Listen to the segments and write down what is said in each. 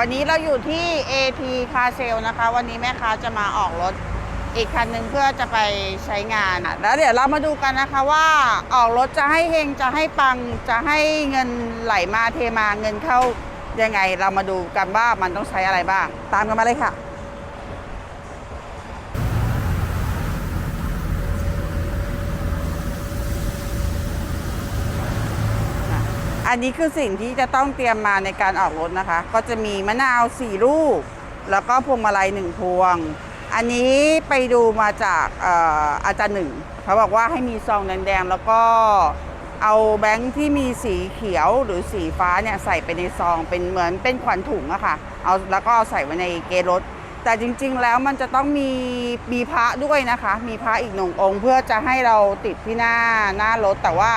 วันนี้เราอยู่ที่ AP Car Sale นะคะ วันนี้แม่ค้าจะมาออกรถอีกคันหนึ่งเพื่อจะไปใช้งานอะแล้วเดี๋ยวเรามาดูกันนะคะว่าออกรถจะให้เฮงจะให้ปังจะให้เงินไหลมาเทมาเงินเข้ายังไง เรามาดูกันว่ามันต้องใช้อะไรบ้าง ตามกันมาเลยค่ะ อันนี้คือสิ่งที่จะต้องเตรียมมาในการออกรถนะคะ ก็จะมีมะนาวสี่ลูก แล้วก็พวงมาลัยหนึ่งพวง อันนี้ไปดูมาจากเอ่ออาจารย์หนึ่งเขาบอกว่าให้มีซองแดงๆแล้วก็เอาแบงค์ที่มีสีเขียวหรือสีฟ้าเนี่ยใส่ไปในซองเป็นเหมือนเป็นขวัญถุงอะค่ะเอาแล้วก็เอาใส่ไว้ในเกรถ แต่จริงๆแล้วมันจะต้องมีมีพระด้วยนะคะ มีพระอีกหนึ่งองค์ เพื่อจะให้เราติดที่หน้าหน้ารถแต่ว่า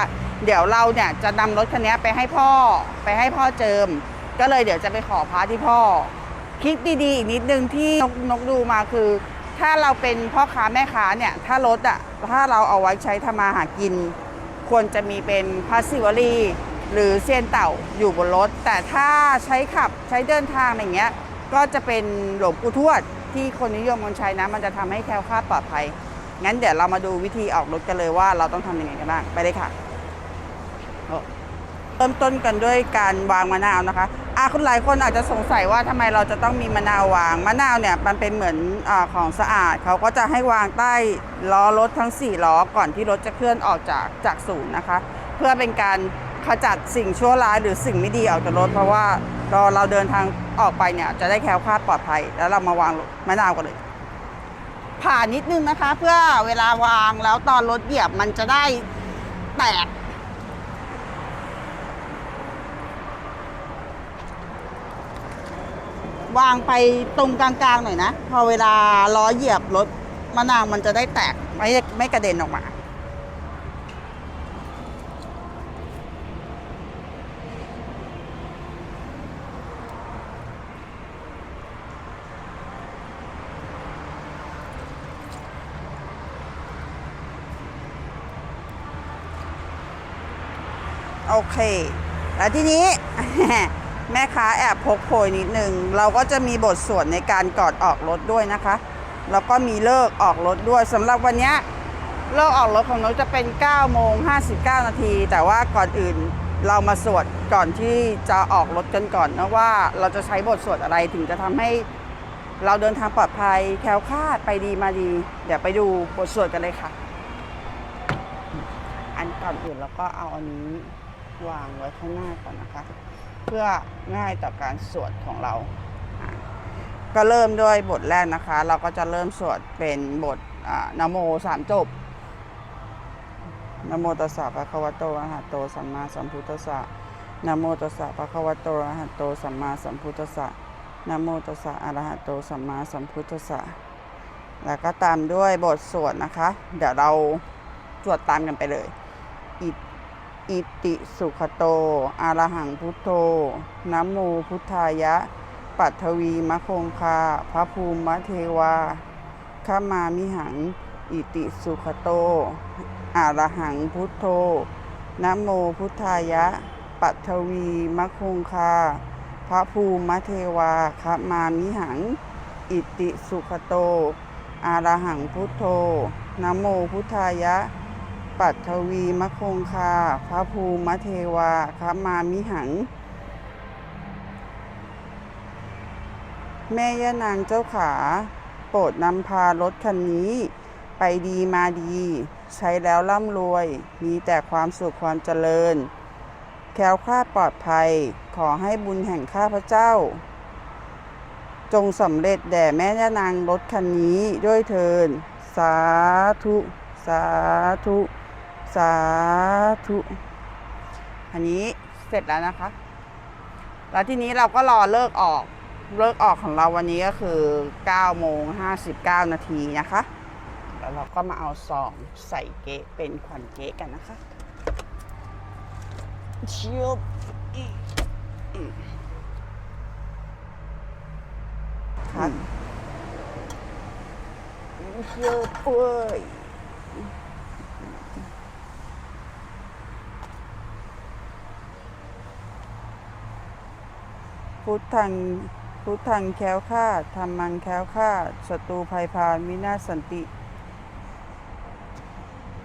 เดี๋ยวเราเนี่ยจะนำรถคันนี้ไปให้พ่อไปให้พ่อเจิม ก็เลยเดี๋ยวจะไปขอพระที่พ่อ คิดดีๆอีกนิดนึงที่นกนกดูมาคือ ถ้าเราเป็นพ่อค้าแม่ค้าเนี่ย ถ้ารถอะถ้าเราเอาไว้ใช้ทำมาหากิน ควรจะมีเป็นพาสซิวารีหรือเซียนเต่าอยู่บนรถ แต่ถ้าใช้ขับใช้เดินทางอะไรเงี้ย ก็จะเป็นหลวงปู่ทวดที่คนนิยมกันใช้นะ มันจะทำให้แคล้วคลาดปลอดภัย งั้นเดี๋ยวเรามาดูวิธีออกรถกันเลยว่าเราต้องทำยังไงกันบ้าง ไปเลยค่ะ ริ่มต้นกันด้วยการวางมะนาวนะคะอาคุณหลายคนอาจจะสงสัยว่าทำไมเราจะต้องมีมะนาววาง มะนาวเนี่ยมันเป็นเหมือนอของสะอาด เขาก็จะให้วางใต้ล้อรถทั้ง 4 ล้อก่อนที่รถจะเคลื่อนออกจากจากศูนย์นะคะ เพื่อเป็นการขจัดสิ่งชั่วร้ายหรือสิ่งไม่ดีออกจากรถ เพราะว่าเราเราเดินทางออกไปเนี่ยจะได้แคล้วคลาดปลอดภัย แล้วเรามาวางมะนาวกันเลย ผ่านนิดนึงนะคะ เพื่อเวลาวางแล้วตอนรถเหยียบมันจะได้แตก วางไปตรงกลางๆหน่อยนะ พอเวลาล้อเหยียบรถมะนาวมันจะได้แตกไม่ไม่กระเด็นออกมา โอเค แล้วทีนี้ แม่ค้าแอบพกโพยนิดนึง เราก็จะมีบทสวดในการกอดออกรถด้วยนะคะ แล้วก็มีเลิกออกรถด้วยสำหรับวันนี้เลิกออกรถของนกจะเป็น9โมง59 นาที แต่ว่าก่อนอื่นเรามาสวดก่อนที่จะออกรถกันก่อนนะว่าเราจะใช้บทสวดอะไรถึงจะทำให้เราเดินทางปลอดภัยแคล้วคลาดไปดีมาดี เดี๋ยวไปดูบทสวดกันเลยค่ะ อันก่อนอื่นเราก็เอาอันนี้วางไว้ข้างหน้าก่อนนะคะ พื่อง่ายต่อการสวดของเรา ก็เริ่มด้วยบทแรกนะคะ เราก็จะเริ่มสวดเป็นบทอ่านโมสามจบนโมตัสสะภะคะวะโตอะระหะโตสัมมาสัมพุทธัสสะนโมตัสสะภะคะวะโตอะระหะโตสัมมาสัมพุทธัสสะนโมตัสสะอะระหะโตสัมมาสัมพุทธัสสะแล้วก็ตามด้วยบทสวดนะคะ เดี๋ยวเราสวดตามกันไปเลยอิ อิติสุขโต อารหังพุทโธนโมพุทธายะ ปัทวีมะคงคา พระภูมิมะเทวาขามามิหัง อิติสุขโต อารหังพุทโธนโมพุทธายะ ปัทวีมะคงคา พระภูมิมะเทวาขามามิหัง อิติสุขโต อารหังพุทโธนโมพุทธายะ ปัทวีมะคงคา พระภูมิมะเทวาคมามิหัง แม่ย่านางเจ้าขา โปรดนำพารถคันนี้ ไปดีมาดี ใช้แล้วร่ำรวย มีแต่ความสุขความเจริญ แคล้วคลาดปลอดภัย ขอให้บุญแห่งข้าพเจ้า จงสำเร็จแด่แม่ย่านางรถคันนี้ด้วยเทินสาธุ สาธุ สาธุ อันนี้เสร็จแล้วนะคะ แล้วทีนี้เราก็รอเลิกออก เลิกออกของเราวันนี้ก็คือ9โมง59 นาทีนะคะ แล้วเราก็มาเอาซองใส่เก๊ะเป็นขวัญเก๊ะกันนะคะเชียบอีกอีกค่ะเชียบเอ้ย พุทธังพุทธังแคล้วคลาธรรมังแคล้วคลาศัตรูภัยพานวินาศสันติ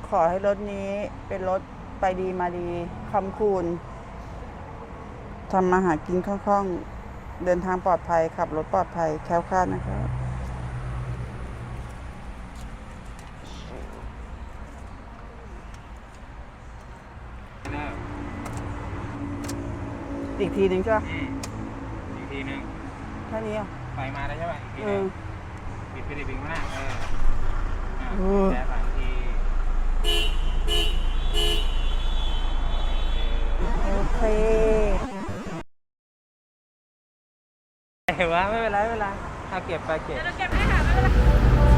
ขอให้รถนี้เป็นรถไปดีมาดีคำคูณทำมาหากินคล่องๆ เดินทางปลอดภัย ขับรถปลอดภัยแคล้วคลานะครับอีกทีหนึ่งใช่ปะอืม ทีหนึ่งแค่นี้อะไฟมาแล้วใช่ป่ะอีกทีเอหนึองปิดไปดิบิงข้างหน้าเอออะเออแช่สามทีโอเคเห็นว่าไม่เป็นไรไม่เป็นไรเอาเก็บไปเก็บ เดี๋ยวเราเก็บให้ค่ะไม่เป็นไร